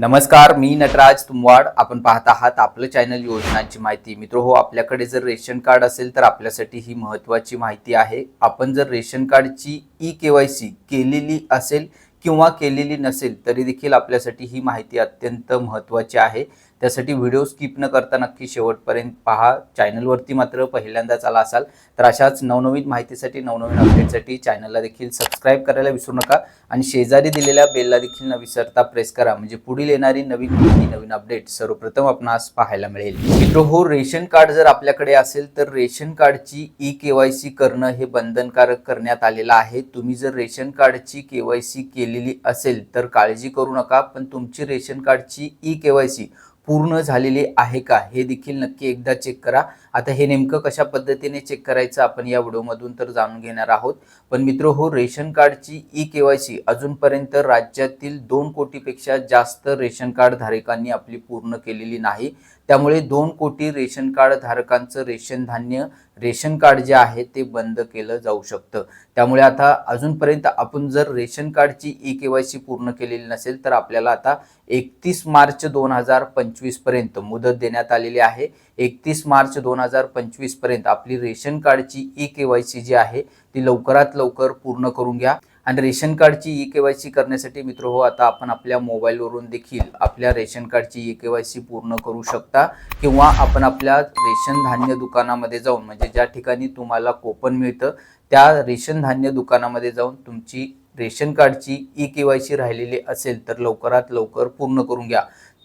नमस्कार मी नटराज तुमवाड. आपण पाहत आहात आपलं चॅनल योजनांची माहिती. मित्र हो आपल्याकडे जर रेशन कार्ड असेल तर आपल्यासाठी ही महत्त्वाची माहिती आहे. आपण जर रेशन कार्डची ई के वाय सी केलेली असेल किंवा केलेली नसेल तरी देखील आपल्यासाठी ही माहिती अत्यंत महत्त्वाची आहे. त्यासाठी व्हिडिओ स्किप न करता नक्की शेवटपर्यंत पहा. चॅनलवरती मात्र पहिल्यांदाच आला असाल तर अशाच नवनवीन माहितीसाठी नवनवीन अपडेटसाठी चॅनलला देखील सबस्क्राईब करायला विसरू नका. आणि शेजारी दिलेल्या बेलला देखील न विसरता प्रेस करा. म्हणजे पुढील येणारी नवीन माहिती नवीन अपडेट सर्वप्रथम आपणास पाहायला मिळेल. मित्र हो रेशन कार्ड जर आपल्याकडे असेल तर रेशन कार्डची ई के वाय सी करणं हे बंधनकारक करण्यात आलेलं आहे. तुम्ही जर रेशन कार्डची के वाय सी केलेली असेल तर काळजी करू नका. पण तुमची रेशन कार्डची ई के वाय सी पूर्ण झालेली आहे का? हे देखील नक्की एकदा चेक करा. आता हे नेमकं कशा पद्धतीने चेक करायचं आपण या व्हिडिओमधून तर जाणून घेणार आहोत. पण मित्र हो रेशन कार्डची ई के वाय सी अजूनपर्यंत राज्यातील दोन कोटीपेक्षा जास्त रेशन कार्ड धारकांनी आपली पूर्ण केलेली नाही. त्यामुळे दोन कोटी रेशन कार्ड धारकांचं रेशन धान्य रेशन कार्ड जे आहे ते बंद केलं जाऊ शकतं. त्यामुळे आता अजूनपर्यंत आपण जर रेशन कार्डची ई के वाय सी पूर्ण केलेली नसेल तर आपल्याला आता एकतीस मार्च दोन हजार पंचवीसपर्यंत मुदत देण्यात आलेली आहे. एकतीस मार्च दोन हजार पंचवीसपर्यंत आपली रेशन कार्डची ई के वाय सी जी आहे ती लवकरात लवकर पूर्ण करून घ्या. आणि रेशन कार्डची ई के वाय सी करण्यासाठी मित्र हो आता आपण आपल्या मोबाईलवरून देखील आपल्या रेशन कार्डची ई के वाय सी पूर्ण करू शकता. किंवा आपण आपल्या रेशन धान्य दुकानामध्ये जाऊन म्हणजे ज्या ठिकाणी तुम्हाला कोपन मिळतं त्या रेशन धान्य दुकानामध्ये जाऊन तुमची रेशन कार्डची ई के वाय सी राहिलेली असेल तर लवकरात लवकर पूर्ण करून घ्या.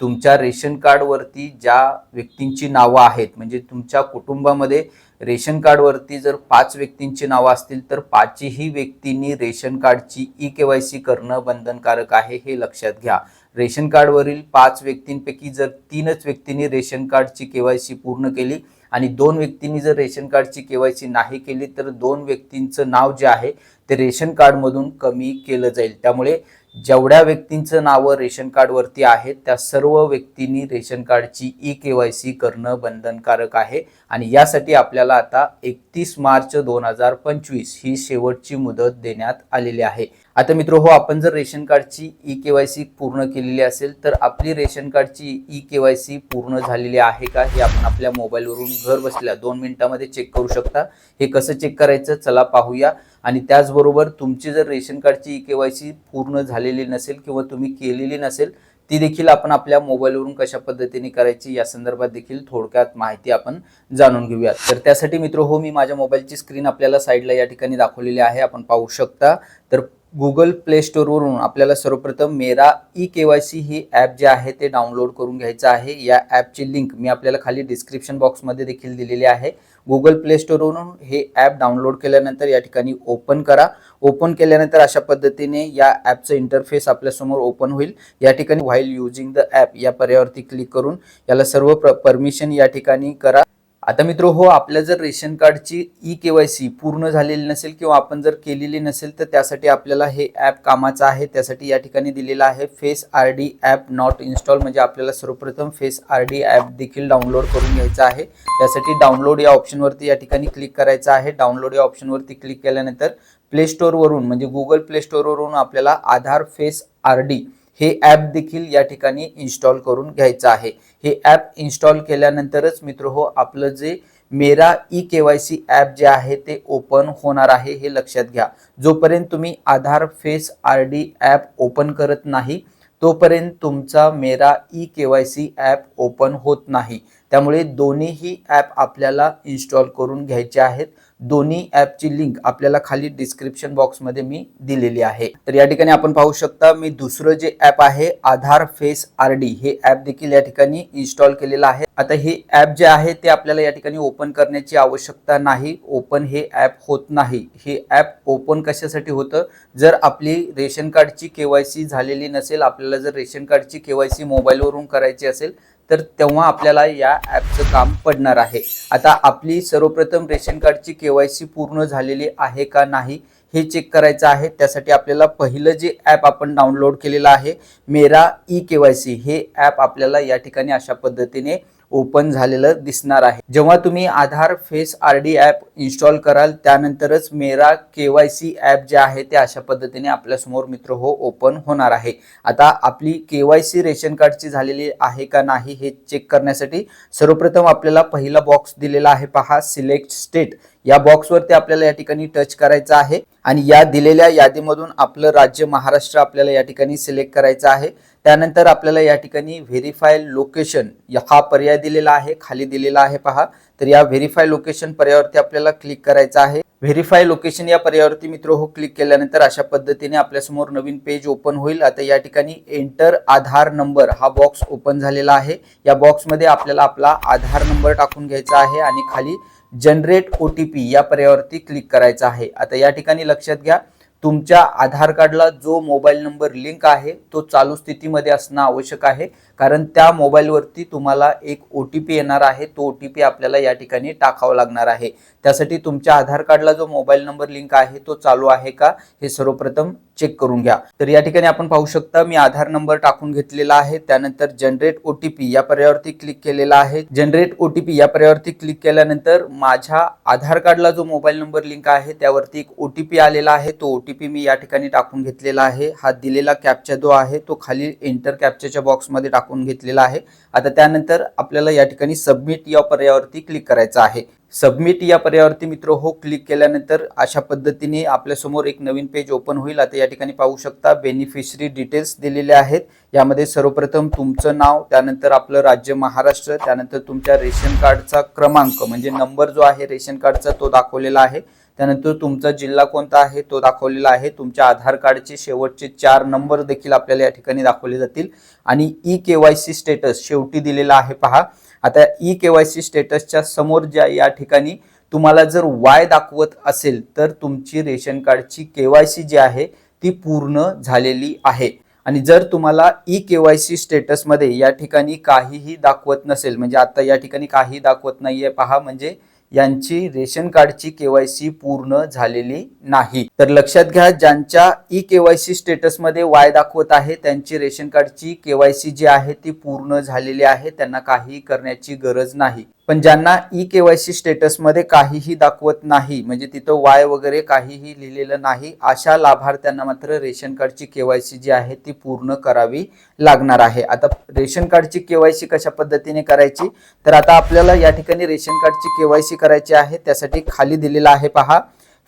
तुमच्या रेशन कार्डवरती ज्या व्यक्तींची नावं आहेत म्हणजे तुमच्या कुटुंबामध्ये रेशन कार्डवरती जर पाच व्यक्तींची नावं असतील तर पाचही व्यक्तींनी रेशन कार्डची ई के वाय सी करणं बंधनकारक आहे हे लक्षात घ्या. रेशन कार्डवरील पाच व्यक्तींपैकी जर तीनच व्यक्तींनी रेशन कार्डची के वाय सी पूर्ण केली आणि दोन व्यक्तींनी जर रेशन कार्डची के वाय सी नाही केली तर दोन व्यक्तींचं नाव जे आहे ते रेशन कार्डमधून कमी केलं जाईल. त्यामुळे जेवढ्या व्यक्तींचं नावं रेशन कार्डवरती आहेत त्या सर्व व्यक्तींनी रेशन कार्डची ई के वाय सी करणं बंधनकारक आहे. आणि यासाठी आपल्याला आता एकतीस मार्च दोन हजार पंचवीस ही शेवटची मुदत देण्यात आलेली आहे. आता मित्र हो आपण जर रेशन कार्डची ई के वाय सी पूर्ण केलेली असेल तर आपली रेशन कार्डची ई के वाय सी पूर्ण झालेली आहे का? हे आपण आपल्या मोबाईलवरून घर बसल्या दोन मिनिटामध्ये चेक करू शकता. हे कसं चेक करायचं? चला पाहूया. आणि त्याचबरोबर तुमची जर रेशन कार्डची ई के वाय सी पूर्ण झालेली नसेल किंवा तुम्ही केलेली नसेल ती देखील आपण आपल्या मोबाईलवरून कशा पद्धतीने करायची या संदर्भात देखील थोडक्यात माहिती आपण जाणून घेऊयात. तर त्यासाठी मित्र हो मी माझ्या मोबाईलची स्क्रीन आपल्याला साईडला या ठिकाणी दाखवलेली आहे. आपण पाहू शकता. तर गुगल प्ले स्टोरवरून आपल्याला सर्वप्रथम Mera E K Y C ही ॲप जे आहे ते डाउनलोड करून घ्यायचं आहे. या ॲपची लिंक मी आपल्याला खाली डिस्क्रिप्शन बॉक्समध्ये देखील दिलेली आहे. गुगल प्ले स्टोरवरून हे ॲप डाउनलोड केल्यानंतर या ठिकाणी ओपन करा. ओपन केल्यानंतर अशा पद्धतीने या ॲपचं इंटरफेस आपल्यासमोर ओपन होईल. या ठिकाणी व्हाईल युजिंग द ॲप या पर्यावरती क्लिक करून याला सर्व परमिशन या ठिकाणी करा. आता मित्र हो आपल्या जर रेशन कार्डची ई के वाय सी पूर्ण झालेली नसेल किंवा आपण जर केलेली नसेल तर त्यासाठी आपल्याला हे ॲप कामाचं आहे. त्यासाठी या ठिकाणी दिलेलं आहे face R D app not install. म्हणजे आपल्याला सर्वप्रथम फेस आर डी ॲप देखील डाउनलोड करून घ्यायचं आहे. त्यासाठी डाउनलोड या ऑप्शनवरती या ठिकाणी क्लिक करायचं आहे. डाउनलोड या ऑप्शनवरती क्लिक केल्यानंतर प्ले स्टोअरवरून म्हणजे गुगल प्ले स्टोअरवरून आपल्याला आधार फेस आर डी हे ॲप देखील या ठिकाणी इन्स्टॉल करून घ्यायचं आहे. हे ॲप इन्स्टॉल केल्यानंतरच मित्र हो आपलं जे Mera E K Y C app जे आहे ते ओपन होणार आहे हे लक्षात घ्या. जोपर्यंत तुम्ही Aadhaar face R D app open करत नाही तोपर्यंत तुमचा Mera E K Y C app open होत नाही. त्यामुळे दोन्हीही ॲप आपल्याला इन्स्टॉल करून घ्यायचे आहेत. दोन्ही ॲपची लिंक आपल्याला खाली डिस्क्रिप्शन बॉक्समध्ये मी दिलेली आहे. तर या ठिकाणी आपण पाहू शकता मी दुसरं जे ॲप आहे आधार फेस आर डी हे ॲप देखील या ठिकाणी इन्स्टॉल केलेलं आहे. आता हे ॲप जे आहे ते आपल्याला या ठिकाणी ओपन करण्याची आवश्यकता नाही. ओपन हे ॲप होत नाही. हे ॲप ओपन कशासाठी होतं? जर आपली रेशन कार्डची के वाय सी झालेली नसेल आपल्याला जर रेशन कार्डची के वाय सी मोबाईलवरून करायची असेल तर तेव्हा आपल्याला या ॲपचं काम पडणार आहे. आता आपली सर्वप्रथम रेशन कार्डची के वाय सी पूर्ण झालेली आहे का नाही हे चेक करायचं आहे. त्यासाठी आपल्याला पहिलं जे ॲप आपण डाउनलोड केलेलं आहे Mera E K Y C हे ॲप आपल्याला या ठिकाणी अशा पद्धतीने ओपन झालेलं दिसणार आहे. जेव्हा तुम्ही Aadhaar face R D app install कराल त्यानंतरच मेरा के वाय सी ॲप जे आहे ते अशा पद्धतीने आपल्यासमोर मित्र हो ओपन होणार आहे. आता आपली के वाय सी रेशन कार्डची झालेली आहे का नाही हे चेक करण्यासाठी सर्वप्रथम आपल्याला पहिला बॉक्स दिलेला आहे पहा सिलेक्ट स्टेट या बॉक्सवरती आपल्याला या ठिकाणी टच करायचं आहे. आणि या दिलेल्या यादीमधून आपलं राज्य महाराष्ट्र आपल्याला या ठिकाणी सिलेक्ट करायचं आहे. त्यानंतर आपल्याला या ठिकाणी व्हेरीफाय लोकेशन हा पर्याय दिलेला आहे खाली दिलेला आहे पहा. तर या व्हेरीफाय लोकेशन पर्यायावरती आपल्याला क्लिक करायचं आहे. व्हेरीफाय लोकेशन या पर्यायावरती मित्र हो क्लिक केल्यानंतर अशा पद्धतीने आपल्यासमोर नवीन पेज ओपन होईल. आता या ठिकाणी एंटर आधार नंबर हा बॉक्स ओपन झालेला आहे. या बॉक्समध्ये आपल्याला आपला आधार नंबर टाकून घ्यायचा आहे आणि खाली जनरेट ओ टी पी या पर्यायावरती क्लिक करायचं आहे. आता या ठिकाणी लक्षात घ्या तुमच्या आधार कार्डला जो मोबाईल नंबर लिंक आहे तो चालू स्थितीमध्ये असणं आवश्यक आहे. कारण त्या मोबाईलवरती तुम्हाला एक ओ टी पी येणार आहे. तो ओ टी पी आपल्याला या ठिकाणी टाकावा लागणार आहे. त्यासाठी तुमच्या आधार कार्डला जो मोबाईल नंबर लिंक आहे तो चालू आहे का हे सर्वप्रथम चेक करून घ्या. तर या ठिकाणी आपण पाहू शकता मी आधार नंबर टाकून घेतलेला आहे. त्यानंतर जनरेट ओ टी पी या पर्यायावरती क्लिक केलेला आहे. जनरेट ओ टी पी या पर्यायावरती क्लिक केल्यानंतर माझ्या आधार कार्डला जो मोबाईल नंबर लिंक आहे त्यावरती एक ओ टी पी आलेला आहे. तो ओ टी पी मी या ठिकाणी टाकून घेतलेला आहे. हा दिलेला कॅप्चा जो आहे तो खाली एंटर कॅप्चाच्या बॉक्समध्ये टाकून घेतलेला आहे. आता त्यानंतर आपल्याला या ठिकाणी सबमिट या पर्यायावरती क्लिक करायचं आहे. सबमिट या पर्यायावरती मित्र हो क्लिक केल्यानंतर अशा पद्धतीने आपल्यासमोर एक नवीन पेज ओपन होईल. आता या ठिकाणी पाहू शकता बेनिफिशरी डिटेल्स दिलेले आहेत. यामध्ये सर्वप्रथम तुमचं नाव त्यानंतर आपलं राज्य महाराष्ट्र त्यानंतर तुमच्या रेशन कार्डचा क्रमांक म्हणजे नंबर जो आहे रेशन कार्डचा तो दाखवलेला आहे. त्यानंतर तुमचा जिल्हा कोणता आहे तो दाखवलेला आहे. तुमच्या आधार कार्डचे शेवटचे चार नंबर देखील आपल्याला या ठिकाणी दाखवले जातील. आणि E K Y C status शेवटी दिलेला आहे पहा. आता ई के वाय सी स्टेटसच्या समोर ज्या या ठिकाणी तुम्हाला जर वाय दाखवत असेल तर तुमची रेशन कार्डची के वाय सी जी आहे ती पूर्ण झालेली आहे. आणि जर तुम्हाला ई के वाय सी स्टेटसमध्ये या ठिकाणी काहीही दाखवत नसेल म्हणजे आता या ठिकाणी काही दाखवत नाही आहे पहा म्हणजे यांची रेशन कार्डची केवायसी पूर्ण झालेली नाही. तर लक्षात घ्या ज्यांच्या ई केवायसी स्टेटसमध्ये वाय दाखवत आहे त्यांची रेशन कार्डची केवायसी जी आहे ती पूर्ण झालेली आहे त्यांना काही करण्याची गरज नाही. पण ज्यांना ई के वाय सी स्टेटसमध्ये काहीही दाखवत नाही म्हणजे तिथं वाय वगैरे काहीही लिहिलेलं नाही अशा लाभार्थ्यांना मात्र रेशन कार्डची के वाय सी जी आहे ती पूर्ण करावी लागणार आहे. आता रेशन कार्डची के वाय सी कशा पद्धतीने करायची? तर आता आपल्याला या ठिकाणी रेशन कार्डची के वाय सी करायची आहे त्यासाठी खाली दिलेलं आहे पहा.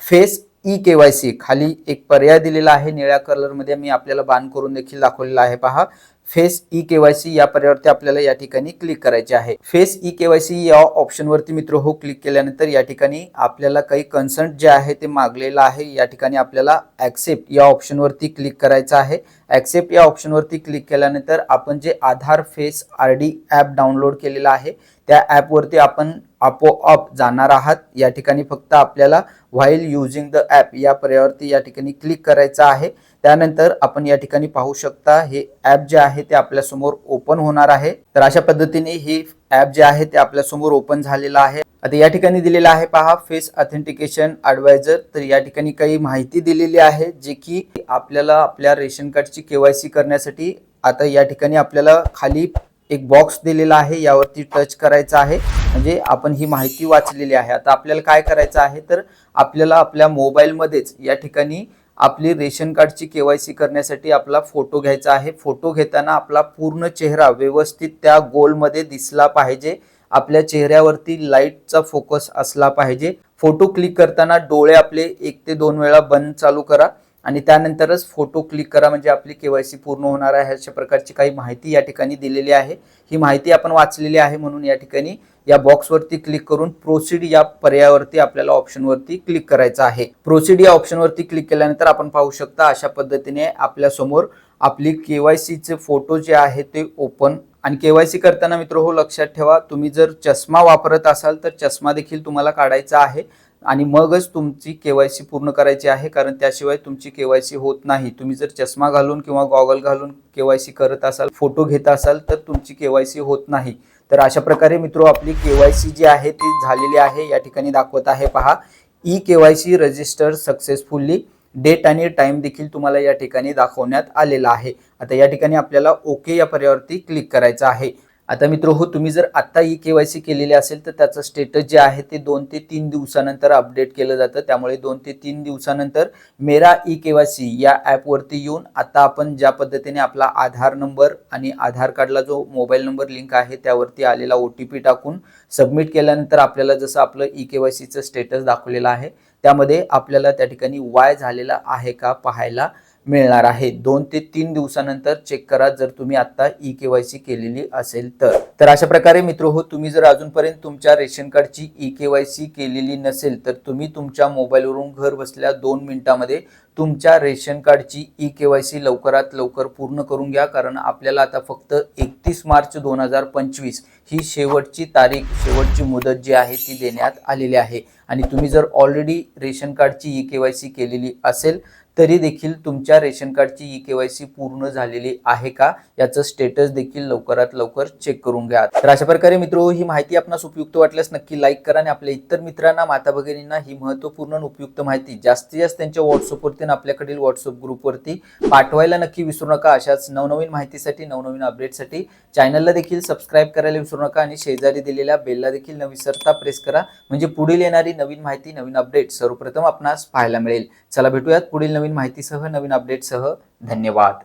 Face E K Y C खाली एक पर्याय दिलेला आहे निळ्या कलरमध्ये मी आपल्याला बाण करून देखील दाखवलेला आहे. पहा face E K Y C या पर्यावरती आपल्याला या ठिकाणी क्लिक करायचे आहे. Face E K Y C या ऑप्शनवरती मित्र हो क्लिक केल्यानंतर या ठिकाणी आपल्याला काही कन्सर्ट जे आहे ते मागलेलं आहे. या ठिकाणी आपल्याला ऍक्सेप्ट या ऑप्शनवरती क्लिक करायचं आहे. ऍक्सेप्ट या ऑप्शनवरती क्लिक केल्यानंतर आपण जे Aadhaar face R D app download केलेलं आहे त्या ॲपवरती आपण आपोआप जाणार आहात. या ठिकाणी फक्त आपल्याला व्हाईल युझिंग द ॲप या पर्यावरती या ठिकाणी क्लिक करायचं आहे. त्यानंतर आपण या ठिकाणी पाहू शकता हे ॲप जे आहे ते आपल्यासमोर ओपन होणार आहे. तर अशा पद्धतीने हे ॲप जे आहे ते आपल्यासमोर ओपन झालेलं आहे. आता या ठिकाणी दिलेलं आहे पहा फेस ऑथेंटिकेशन ॲडवायझर तर या ठिकाणी काही माहिती दिलेली आहे जे की आपल्याला आपल्या रेशन कार्डची केवायसी करण्यासाठी आता या ठिकाणी आपल्याला खाली एक बॉक्स दिलेला आहे. यावरती टच करायचा आहे. म्हणजे आपण ही माहिती वाचलेली आहे. आता आपल्याला काय करायचं आहे तर आपल्याला आपल्या मोबाईलमध्येच या ठिकाणी आपली रेशन कार्डची केवायसी करण्यासाठी आपला फोटो घ्यायचा आहे. फोटो घेताना आपला पूर्ण चेहरा व्यवस्थित त्या गोलमध्ये दिसला पाहिजे. आपल्या चेहऱ्यावरती लाईटचा फोकस असला पाहिजे. फोटो क्लिक करताना डोळे आपले एक ते दोन वेळा बंद चालू करा आणि त्यानंतरच फोटो क्लिक करा. म्हणजे आपली केवायसी पूर्ण होणार आहे अशा प्रकारची काही माहिती या ठिकाणी दिलेली आहे. ही माहिती आपण वाचलेली आहे म्हणून या ठिकाणी या बॉक्सवरती क्लिक करून प्रोसीड या पर्यायावरती आपल्याला ऑप्शनवरती क्लिक करायचं आहे. प्रोसीड या ऑप्शनवरती क्लिक केल्यानंतर आपण पाहू शकता अशा पद्धतीने आपल्यासमोर आपली केवायसीचे फोटो जे आहे ते ओपन आणि केवायसी करताना मित्र हो लक्षात ठेवा तुम्ही जर चष्मा वापरत असाल तर चष्मा देखील तुम्हाला काढायचा आहे. आणि मगच तुमची केवायसी पूर्ण करायची आहे कारण त्याशिवाय तुमची केवायसी होत नाही. तुम्ही जर चष्मा घालून किंवा गॉगल घालून केवायसी करत असाल फोटो घेत असाल तर तुमची केवायसी होत नाही. तर अशा प्रकारे मित्रो आपली केवायसी जी आहे ती झालेली आहे. या ठिकाणी दाखवत आहे पहा. E KYC register successfully date आणि टाइम देखील तुम्हाला या ठिकाणी दाखवण्यात आलेला आहे. आता या ठिकाणी आपल्याला ओके या पर्यावरती क्लिक करायचं आहे. आता मित्र हो तुम्ही जर आत्ता ई के वाय सी केलेली असेल तर त्याचं स्टेटस जे आहे ते दोन ते तीन दिवसानंतर अपडेट केलं जातं. त्यामुळे दोन ते तीन दिवसानंतर मेरा ई के वाय सी या ॲपवरती येऊन आता आपण ज्या पद्धतीने आपला आधार नंबर आणि आधार कार्डला जो मोबाईल नंबर लिंक आहे त्यावरती आलेला ओ टी पी टाकून सबमिट केल्यानंतर आपल्याला जसं आपलं ई के वाय सीचं स्टेटस दाखवलेलं आहे त्यामध्ये आपल्याला त्या ठिकाणी वाय झालेला आहे का पाहायला मिळणार आहे. दोन ते तीन दिवसानंतर चेक करा जर तुम्ही आता ई के वाय सी केलेली असेल तर. तर अशा प्रकारे मित्र हो तुम्ही जर अजूनपर्यंत तुमच्या रेशन कार्डची ई के वाय सी केलेली नसेल तर तुम्ही तुमच्या मोबाईलवरून घर बसल्या दोन मिनिटामध्ये तुमच्या रेशन कार्डची ई के वाय सी लवकरात लवकर पूर्ण करून घ्या. कारण आपल्याला आता फक्त एकतीस मार्च दोन हजार पंचवीस ही शेवटची तारीख शेवटची मुदत जी आहे ती देण्यात आलेली आहे. आणि तुम्ही जर ऑलरेडी रेशन कार्डची ई के वाय सी केलेली असेल तरी देखील तुमच्या रेशन कार्डची ई के वाय सी पूर्ण झालेली आहे का? याचं स्टेटस देखील लवकरात लवकर चेक करून घ्या. तर अशा प्रकारे मित्र ही माहिती आपणास उपयुक्त वाटल्यास नक्की लाईक करा आणि आपल्या इतर मित्रांना माता भगिनींना ही महत्त्वपूर्ण आणि उपयुक्त माहिती जास्तीत जास्त त्यांच्या व्हॉट्सअपवरती आणि आपल्याकडील व्हॉट्सअप ग्रुपवरती पाठवायला नक्की विसरू नका. अशाच नवनवीन माहितीसाठी नवनवीन अपडेटसाठी चॅनलला देखील सबस्क्राईब करायला विसरू नका आणि शेजारी दिलेल्या बेलला देखील न विसरता प्रेस करा. म्हणजे पुढील येणारी नवीन माहिती नवीन अपडेट सर्वप्रथम आपणास पाहायला मिळेल. चला भेटूयात पुढील नवीन नवीन माहितीसह नवीन अपडेटसह धन्यवाद.